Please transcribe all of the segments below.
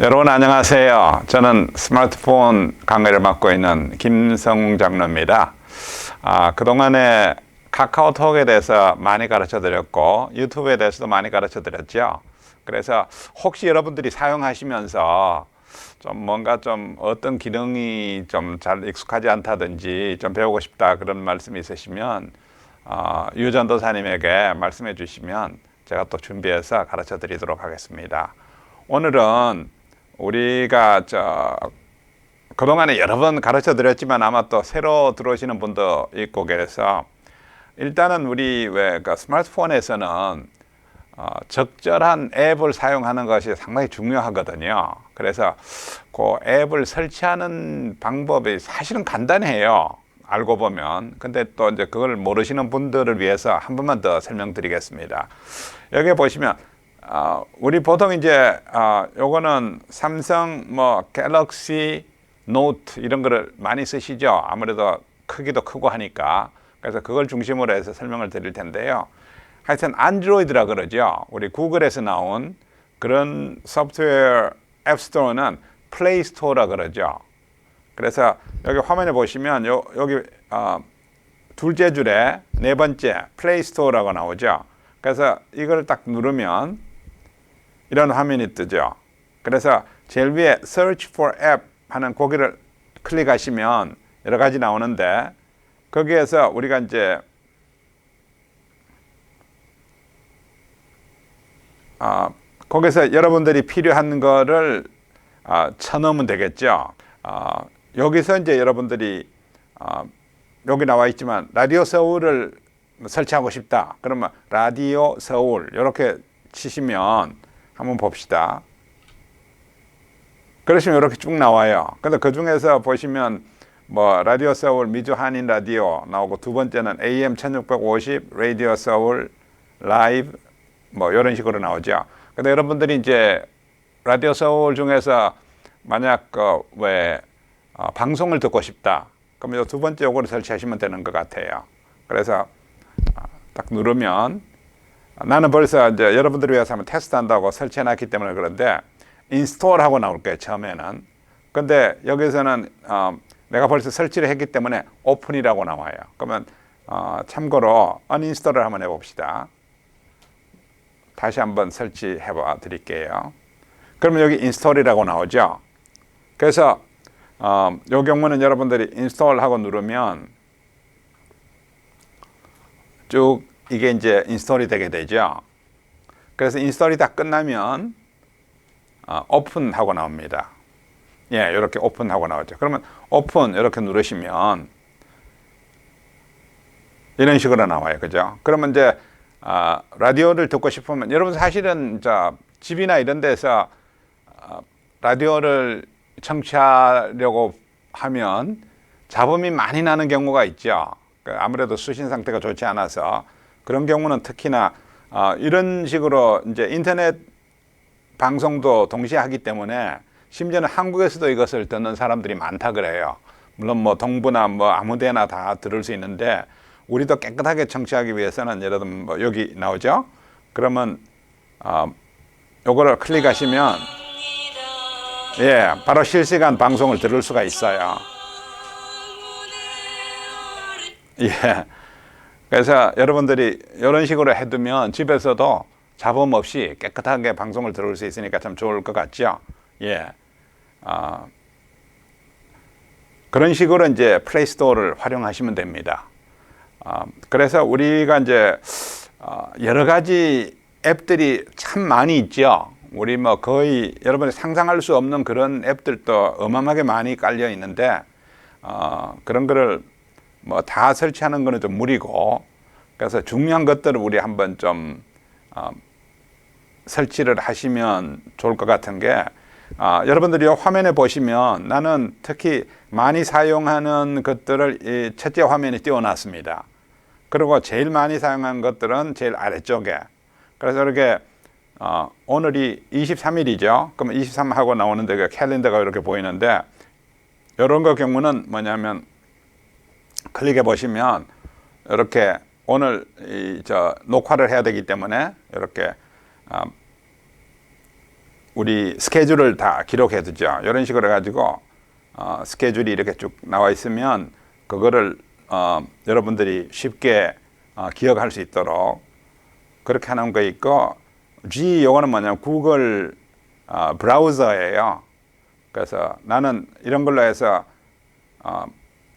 여러분 안녕하세요. 저는 스마트폰 강의를 맡고 있는 김성웅 장로입니다. 아, 그동안에 카카오톡에 대해서 많이 가르쳐 드렸고 유튜브에 대해서도 많이 가르쳐 드렸죠. 그래서 혹시 여러분들이 사용하시면서 좀 뭔가 좀 어떤 기능이 좀 잘 익숙하지 않다든지 좀 배우고 싶다 그런 말씀이 있으시면 어, 유 전도사님에게 말씀해 주시면 제가 또 준비해서 가르쳐 드리도록 하겠습니다. 오늘은 우리가 저 그동안에 여러 번 가르쳐 드렸지만 아마 또 새로 들어오시는 분도 있고 그래서 일단은 우리 왜 그 스마트폰에서는 어, 적절한 앱을 사용하는 것이 상당히 중요하거든요. 그래서 그 앱을 설치하는 방법이 사실은 간단해요. 알고 보면. 근데 또 이제 그걸 모르시는 분들을 위해서 한 번만 더 설명드리겠습니다. 여기 보시면 어, 우리 보통 이제 어, 요거는 삼성 뭐 갤럭시 노트 이런 거를 많이 쓰시죠. 아무래도 크기도 크고 하니까. 그래서 그걸 중심으로 해서 설명을 드릴 텐데요. 하여튼 안드로이드라 그러죠. 우리 구글에서 나온 그런 소프트웨어 앱스토어는 플레이 스토어라 그러죠. 그래서 여기 화면에 보시면 요, 여기 어, 둘째 줄에 네 번째 플레이 스토어라고 나오죠. 그래서 이걸 딱 누르면 이런 화면이 뜨죠. 그래서 제일 위에 Search for App 하는 고기를 클릭하시면 여러 가지 나오는데 거기에서 우리가 이제 아, 거기서 여러분들이 필요한 거를 아, 쳐넣으면 되겠죠. 아, 여기서 이제 여러분들이 아, 여기 나와 있지만 라디오 서울을 설치하고 싶다. 그러면 라디오 서울 이렇게 치시면 한번 봅시다. 그러시면 이렇게 쭉 나와요. 근데 그 중에서 보시면 뭐 라디오 서울 미주 한인 라디오 나오고 두 번째는 AM 1650 라디오 서울 라이브 뭐 이런 식으로 나오죠. 근데 여러분들이 이제 라디오 서울 중에서 만약 그왜 어, 방송을 듣고 싶다. 이두 번째 요거를 설치하시면 되는 것 같아요. 그래서 어, 딱 누르면 나는 벌써 이제 여러분들을 위해서 한번 테스트한다고 설치해 놨기 때문에 그런데 인스톨하고 나올 거예요 처음에는. 근데 여기서는 어, 내가 벌써 설치를 했기 때문에 오픈이라고 나와요. 그러면 어, 참고로 언인스톨을 한번 해봅시다. 다시 한번 설치해 봐 드릴게요. 그러면 여기 인스톨이라고 나오죠. 그래서 어, 요 경우는 여러분들이 인스톨하고 누르면 쭉 이게 이제 인스톨이 되게 되죠. 그래서 인스톨이 다 끝나면 어, 오픈하고 나옵니다. 예, 이렇게 오픈하고 나오죠. 그러면 오픈 이렇게 누르시면 이런 식으로 나와요. 그죠? 그러면 이제 아, 라디오를 듣고 싶으면 여러분 사실은 저 집이나 이런 데서 아, 라디오를 청취하려고 하면 잡음이 많이 나는 경우가 있죠. 그 아무래도 수신 상태가 좋지 않아서 그런 경우는 특히나 어, 이런 식으로 이제 인터넷 방송도 동시에 하기 때문에 심지어는 한국에서도 이것을 듣는 사람들이 많다 그래요. 물론 뭐 동부나 뭐 아무데나 다 들을 수 있는데 우리도 깨끗하게 청취하기 위해서는 예를 들면 뭐 여기 나오죠. 그러면 어, 요거를 클릭하시면 예, 바로 실시간 방송을 들을 수가 있어요. 예. 그래서 여러분들이 이런 식으로 해두면 집에서도 잡음 없이 깨끗하게 방송을 들을 수 있으니까 참 좋을 것 같죠. 예. 아, 그런 식으로 이제 플레이스토어를 활용하시면 됩니다. 아, 그래서 우리가 이제 어, 여러 가지 앱들이 참 많이 있죠. 우리 뭐 거의 여러분이 상상할 수 없는 그런 앱들도 어마어마하게 많이 깔려 있는데 어, 그런 거를 뭐 다 설치하는 거는 좀 무리고 그래서 중요한 것들을 우리 한번 좀 어, 설치를 하시면 좋을 것 같은 게 어, 여러분들이 화면에 보시면 나는 특히 많이 사용하는 것들을 이 첫째 화면에 띄워놨습니다. 그리고 제일 많이 사용하는 것들은 제일 아래쪽에 그래서 이렇게 어, 오늘이 23일이죠. 그럼 23 하고 나오는데 그 캘린더가 이렇게 보이는데 이런 거 경우는 뭐냐면 클릭해 보시면 이렇게 오늘 이 저 녹화를 해야 되기 때문에 이렇게 어, 우리 스케줄을 다 기록해 두죠. 이런 식으로 해가지고 어, 스케줄이 이렇게 쭉 나와 있으면 그거를 어, 여러분들이 쉽게 어, 기억할 수 있도록 그렇게 하는 거 있고 G 요거는 뭐냐면 구글 어, 브라우저예요. 그래서 나는 이런 걸로 해서 어,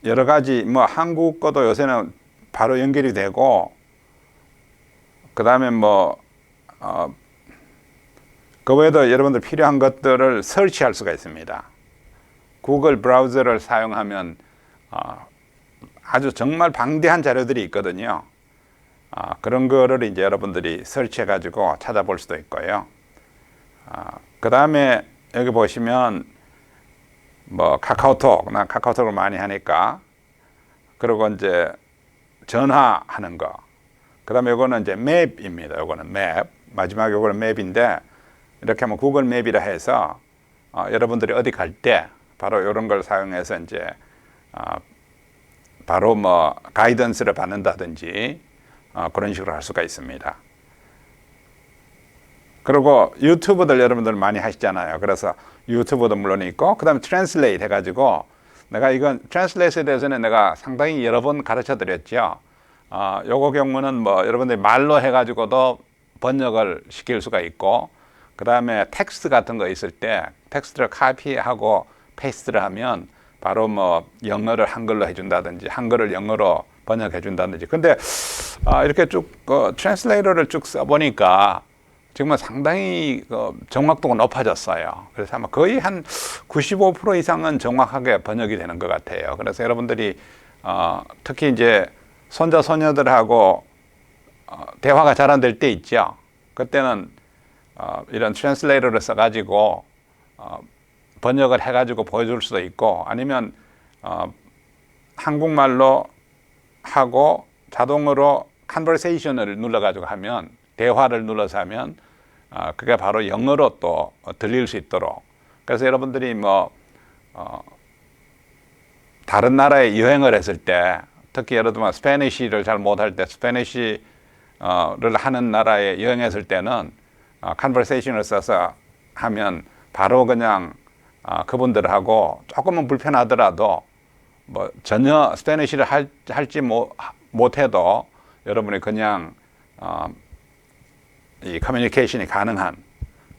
여러 가지 뭐 한국 거도 요새는 바로 연결이 되고 그 다음에 뭐 어, 그 외에도 여러분들 필요한 것들을 설치할 수가 있습니다. 구글 브라우저를 사용하면 어, 아주 정말 방대한 자료들이 있거든요. 아, 그런 거를 이제 여러분들이 설치해 가지고 찾아볼 수도 있고요. 아, 그 다음에 여기 보시면 뭐 카카오톡, 난 카카오톡을 많이 하니까 그리고 이제 전화하는 거. 그 다음에 이거는 이제 맵입니다. 이거는 맵. 마지막에 이거는 맵인데 이렇게 하면 구글 맵이라 해서 어, 여러분들이 어디 갈 때 바로 이런 걸 사용해서 이제 어, 바로 뭐 가이던스를 받는다든지 어, 그런 식으로 할 수가 있습니다. 그리고 유튜브들 여러분들 많이 하시잖아요. 그래서 유튜브도 물론 있고 그 다음에 트랜슬레이트 해가지고 내가 이건 트랜슬레이트에 대해서는 내가 상당히 여러 번 가르쳐 드렸죠. 어, 요거 경우는 뭐 여러분들이 말로 해가지고도 번역을 시킬 수가 있고 그 다음에 텍스트 같은 거 있을 때 텍스트를 카피하고 페이스트를 하면 바로 뭐 영어를 한글로 해준다든지 한글을 영어로 번역해 준다든지 근데 아, 이렇게 쭉 그, 트랜슬레이터를 쭉 써보니까 정말 상당히 그 정확도가 높아졌어요. 그래서 아마 거의 한 95% 이상은 정확하게 번역이 되는 것 같아요. 그래서 여러분들이 어, 특히 이제 손자 손녀들하고 어, 대화가 잘 안 될 때 있죠. 그때는 어, 이런 트랜슬레이터를 써가지고 어, 번역을 해가지고 보여줄 수도 있고 아니면 어, 한국말로 하고 자동으로 컨버세이션을 눌러가지고 하면 대화를 눌러서 하면 어, 그게 바로 영어로 또 들릴 수 있도록. 그래서 여러분들이 뭐 어, 다른 나라에 여행을 했을 때 특히 예를 들면 스페니쉬를 잘 못할 때 스페니쉬를 하는 나라에 여행했을 때는 어, 컨버세이션을 써서 하면 바로 그냥 어, 그분들하고 조금은 불편하더라도 뭐 전혀 스페니쉬를 할, 할지 못, 못해도 여러분이 그냥 어, 이 커뮤니케이션이 가능한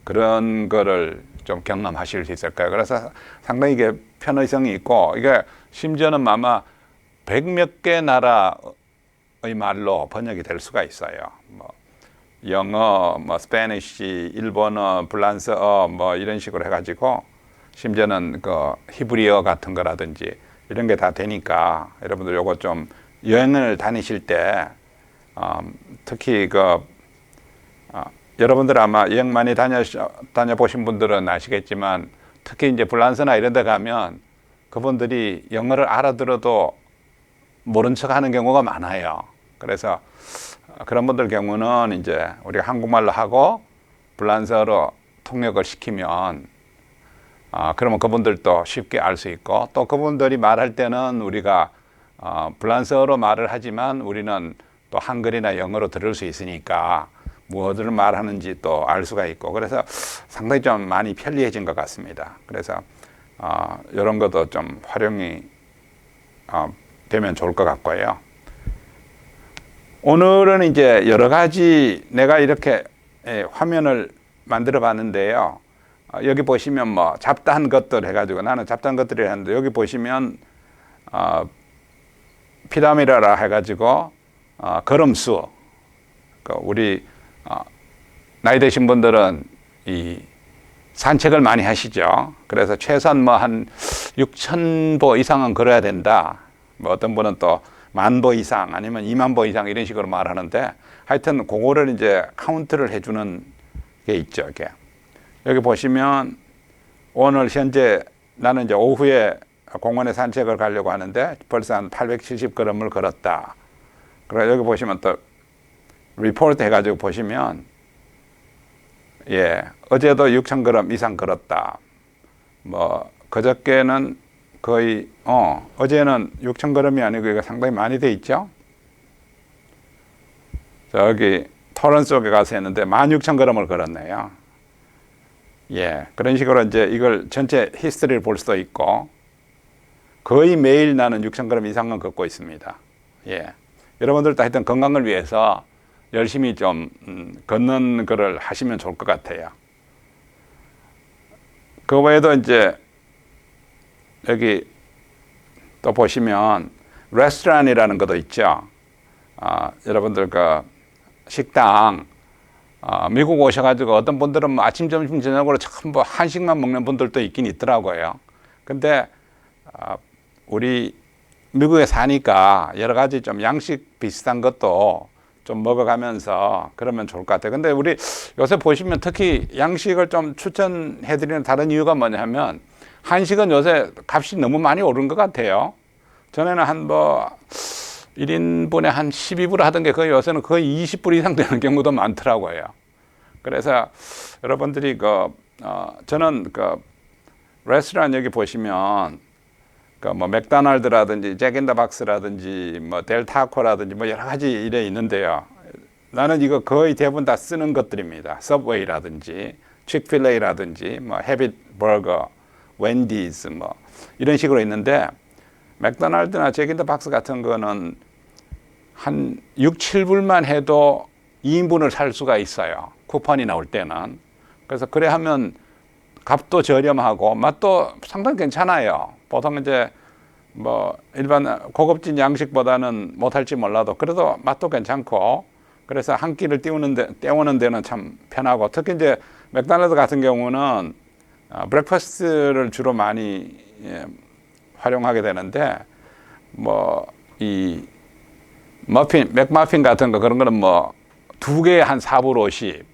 그런 거를 좀 경험하실 수 있을 거예요. 그래서 상당히 이게 편의성이 있고 이게 심지어는 아마 백 몇 개 나라의 말로 번역이 될 수가 있어요. 뭐 영어, 뭐 스페니쉬, 일본어, 불란스어 뭐 이런 식으로 해가지고 심지어는 그 히브리어 같은 거라든지 이런 게 다 되니까 여러분들 요거 좀 여행을 다니실 때 어, 특히 그 어, 여러분들 아마 여행 많이 다녀 다녀보신 분들은 아시겠지만 특히 이제 불란서나 이런 데 가면 그분들이 영어를 알아들어도 모른 척 하는 경우가 많아요. 그래서 그런 분들 경우는 이제 우리가 한국말로 하고 불란서로 통역을 시키면 아, 그러면 그분들도 쉽게 알 수 있고 또 그분들이 말할 때는 우리가 어, 불란서어로 말을 하지만 우리는 또 한글이나 영어로 들을 수 있으니까 무엇을 말하는지 또 알 수가 있고 그래서 상당히 좀 많이 편리해진 것 같습니다. 그래서 어, 이런 것도 좀 활용이 어, 되면 좋을 것 같고요. 오늘은 이제 여러 가지 내가 이렇게 예, 화면을 만들어 봤는데요. 어, 여기 보시면 뭐 잡다한 것들 해가지고 나는 잡다한 것들이 했는데 여기 보시면 어, 피라미드라 해가지고 어, 걸음수 그 우리 어, 나이 드신 분들은 이 산책을 많이 하시죠. 그래서 최소한 뭐 한 6천 보 이상은 걸어야 된다. 뭐 어떤 분은 또 만 보 이상 아니면 2만 보 이상 이런 식으로 말하는데 하여튼 그거를 이제 카운트를 해주는 게 있죠. 이게 여기 보시면 오늘 현재 나는 이제 오후에 공원에 산책을 가려고 하는데 벌써 한 870걸음을 걸었다. 그래 여기 보시면 또 리포트 해가지고 보시면 예 어제도 6,000걸음 이상 걸었다. 뭐 그저께는 거의 어 어제는 6,000걸음이 아니고 이거 상당히 많이 돼 있죠. 저기 토론 속에 가서 했는데 16,000 걸음을 걸었네요. 예, 그런 식으로 이제 이걸 전체 히스토리를 볼 수도 있고 거의 매일 나는 6,000g 이상은 걷고 있습니다. 예, 여러분들도 하여튼 건강을 위해서 열심히 좀 음, 걷는 거를 하시면 좋을 것 같아요. 그 외에도 이제 여기 또 보시면 레스토랑이라는 것도 있죠. 아, 여러분들 그 식당 아, 미국 오셔가지고 어떤 분들은 뭐 아침, 점심, 저녁으로 전부 한식만 먹는 분들도 있긴 있더라고요. 근데 아, 우리 미국에 사니까 여러 가지 좀 양식 비슷한 것도 좀 먹어가면서 그러면 좋을 것 같아요. 근데 우리 요새 보시면 특히 양식을 좀 추천해드리는 다른 이유가 뭐냐면 한식은 요새 값이 너무 많이 오른 것 같아요. 전에는 한 뭐 1인분에 한 12불 하던 게 거의 요새는 거의 20불 이상 되는 경우도 많더라고요. 그래서 여러분들이 그, 어, 저는 그 레스토랑 여기 보시면 그뭐 맥도날드라든지 잭인더박스라든지 뭐 델타코라든지 뭐 여러 가지 이래 있는데요. 나는 이거 거의 대부분 다 쓰는 것들입니다. 서브웨이라든지 칙필레이라든지 뭐 헤빗 버거, 웬디즈 뭐 이런 식으로 있는데 맥도날드나 잭인더박스 같은 거는 한 6, 7불만 해도 2인분을 살 수가 있어요. 쿠폰이 나올 때는. 그래서 그래 하면 값도 저렴하고 맛도 상당히 괜찮아요. 보통 이제 뭐 일반 고급진 양식보다는 못할지 몰라도 그래도 맛도 괜찮고 그래서 한 끼를 때우는 데, 때우는 데는 참 편하고 특히 이제 맥도날드 같은 경우는 어, 브렉퍼스트를 주로 많이 예, 활용하게 되는데 뭐 이 머핀 맥머핀 같은 거 그런 거는 뭐 두 개에 한 4불 50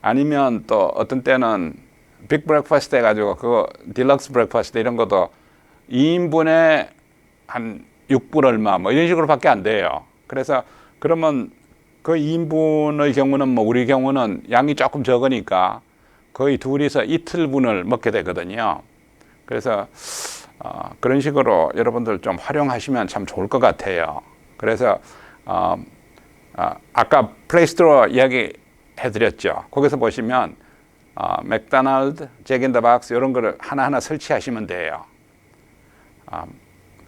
아니면 또 어떤 때는 빅 브렉퍼스트 해가지고 그거 딜럭스 브렉퍼스트 이런 것도 2인분에 한 6불 얼마 뭐 이런 식으로 밖에 안 돼요. 그래서 그러면 그 2인분의 경우는 뭐 우리 경우는 양이 조금 적으니까 거의 둘이서 이틀분을 먹게 되거든요. 그래서 어, 그런 식으로 여러분들 좀 활용하시면 참 좋을 것 같아요. 그래서 어, 어, 아까 플레이스토어 이야기 해드렸죠. 거기서 보시면 어, 맥도날드, 잭인더박스 이런 거를 하나하나 설치하시면 돼요. 어,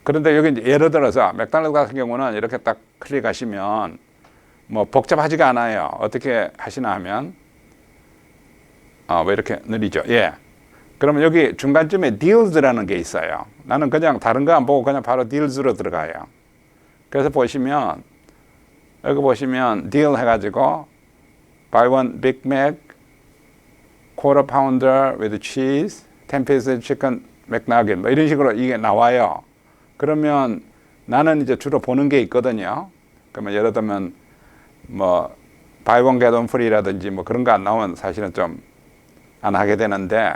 그런데 여기 예를 들어서 맥도날드 같은 경우는 이렇게 딱 클릭하시면 뭐 복잡하지가 않아요. 어떻게 하시나 하면 어, 왜 이렇게 느리죠? 예. 그러면 여기 중간쯤에 deals라는 게 있어요. 나는 그냥 다른 거 안 보고 그냥 바로 deals로 들어가요. 그래서 보시면 여기 보시면 deal 해가지고 buy one Big Mac, quarter pounder with cheese, 10 piece chicken McNugget 뭐 이런 식으로 이게 나와요. 그러면 나는 이제 주로 보는 게 있거든요. 그러면 예를 들면 뭐 buy one get one free라든지 뭐 그런 거 안 나오면 사실은 좀 안 하게 되는데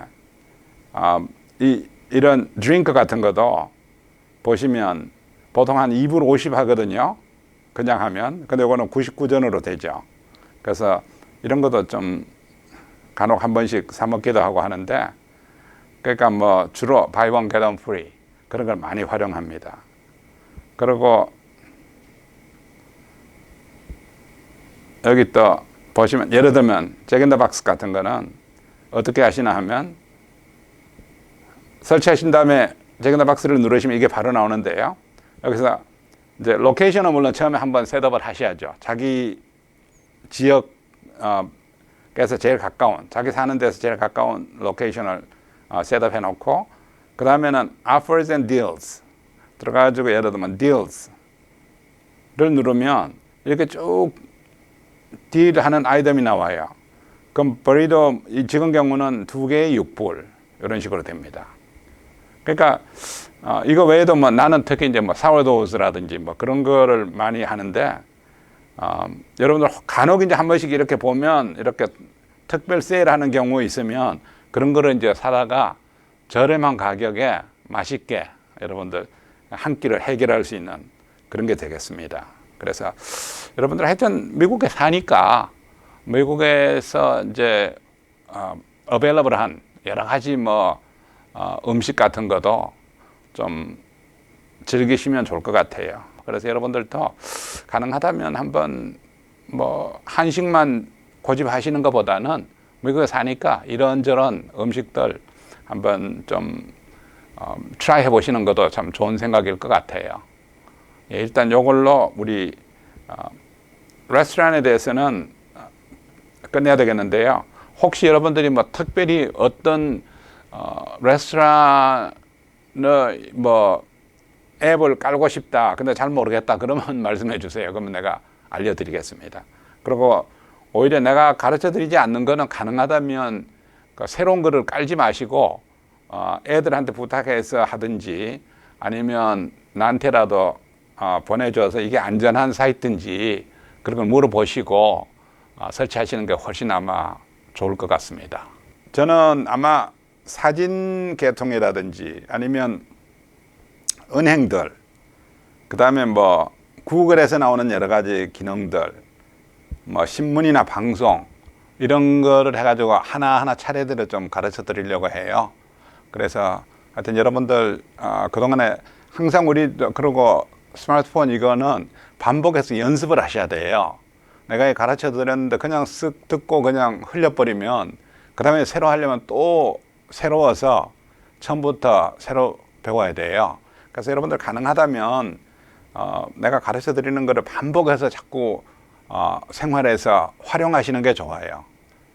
아, 이 이런 드링크 같은 것도 보시면 보통 한 2불 50 하거든요. 그냥 하면. 근데 이거는 99전으로 되죠. 그래서 이런 것도 좀 간혹 한 번씩 사 먹기도 하고 하는데 그러니까 뭐 주로 바이 원 게던 프리 그런 걸 많이 활용합니다. 그리고 여기 또 보시면 예를 들면 잭인더 박스 같은 거는 어떻게 하시나 하면 설치하신 다음에 잭인더 박스를 누르시면 이게 바로 나오는데요. 여기서 이제 로케이션은 물론 처음에 한번 셋업을 하셔야죠. 자기 지역 어, 그래서 제일 가까운 자기 사는 데서 제일 가까운 로케이션을 어, 셋업해 놓고 그 다음에는 offers and deals 들어가지고 예를 들면 deals를 누르면 이렇게 쭉 딜하는 아이템이 나와요. 그럼 버리도 지금 경우는 두 개에 6불 이런 식으로 됩니다. 그러니까 어, 이거 외에도 뭐 나는 특히 이제 뭐 사워도우스라든지 뭐 그런 거를 많이 하는데 어, 여러분들 간혹 이제 한 번씩 이렇게 보면 이렇게 특별 세일하는 경우 있으면 그런 거를 이제 사다가 저렴한 가격에 맛있게 여러분들 한 끼를 해결할 수 있는 그런 게 되겠습니다. 그래서 여러분들 하여튼 미국에 사니까 미국에서 이제 어, 어벨러블한 여러 가지 뭐 어, 음식 같은 것도 좀 즐기시면 좋을 것 같아요. 그래서 여러분들도 가능하다면 한번 뭐 한식만 고집하시는 것보다는 미국에 사니까 이런저런 음식들 한번 좀 어, 트라이 해보시는 것도 참 좋은 생각일 것 같아요. 예, 일단 이걸로 우리 어, 레스토랑에 대해서는 어, 끝내야 되겠는데요. 혹시 여러분들이 뭐 특별히 어떤 어, 레스토랑을 뭐 앱을 깔고 싶다. 근데 잘 모르겠다. 그러면 말씀해 주세요. 그러면 내가 알려드리겠습니다. 그리고 오히려 내가 가르쳐 드리지 않는 거는 가능하다면 그 새로운 거를 깔지 마시고 어, 애들한테 부탁해서 하든지 아니면 나한테라도 어, 보내줘서 이게 안전한 사이트인지 그런 걸 물어보시고 어, 설치하시는 게 훨씬 아마 좋을 것 같습니다. 저는 아마 사진 계통이라든지 아니면 은행들, 그 다음에 뭐 구글에서 나오는 여러 가지 기능들, 뭐 신문이나 방송 이런 거를 해가지고 하나하나 차례대로 좀 가르쳐 드리려고 해요. 그래서 하여튼 여러분들 어, 그동안에 항상 우리 그러고 스마트폰 이거는 반복해서 연습을 하셔야 돼요. 내가 가르쳐 드렸는데 그냥 쓱 듣고 그냥 흘려버리면 그 다음에 새로 하려면 또 새로워서 처음부터 새로 배워야 돼요. 그래서 여러분들 가능하다면 어, 내가 가르쳐 드리는 거를 반복해서 자꾸 어, 생활에서 활용하시는 게 좋아요.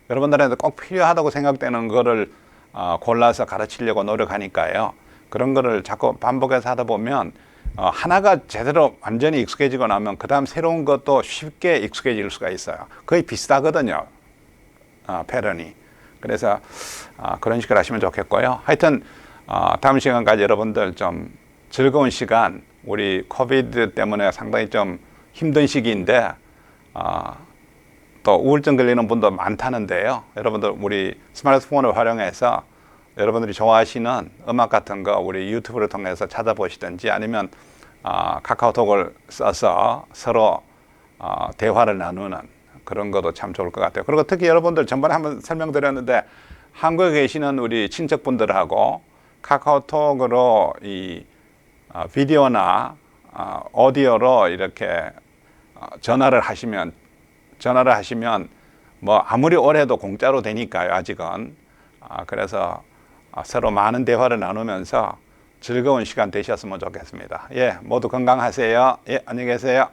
여러분들한테 꼭 필요하다고 생각되는 거를 어, 골라서 가르치려고 노력하니까요. 그런 거를 자꾸 반복해서 하다 보면 어, 하나가 제대로 완전히 익숙해지고 나면 그 다음 새로운 것도 쉽게 익숙해질 수가 있어요. 거의 비슷하거든요. 어, 패런이. 그래서 어, 그런 식으로 하시면 좋겠고요. 하여튼 어, 다음 시간까지 여러분들 좀 즐거운 시간, 우리 코비드 때문에 상당히 좀 힘든 시기인데 어, 또 우울증 걸리는 분도 많다는데요. 여러분들 우리 스마트폰을 활용해서 여러분들이 좋아하시는 음악 같은 거 우리 유튜브를 통해서 찾아보시든지 아니면 어, 카카오톡을 써서 서로 어, 대화를 나누는 그런 것도 참 좋을 것 같아요. 그리고 특히 여러분들 전번에 한번 설명드렸는데 한국에 계시는 우리 친척분들하고 카카오톡으로 이 어, 비디오나 어, 오디오로 이렇게 어, 전화를 하시면 전화를 하시면 뭐 아무리 오래도 공짜로 되니까요 아직은 아, 그래서 아, 서로 많은 대화를 나누면서 즐거운 시간 되셨으면 좋겠습니다. 예, 모두 건강하세요. 예, 안녕히 계세요.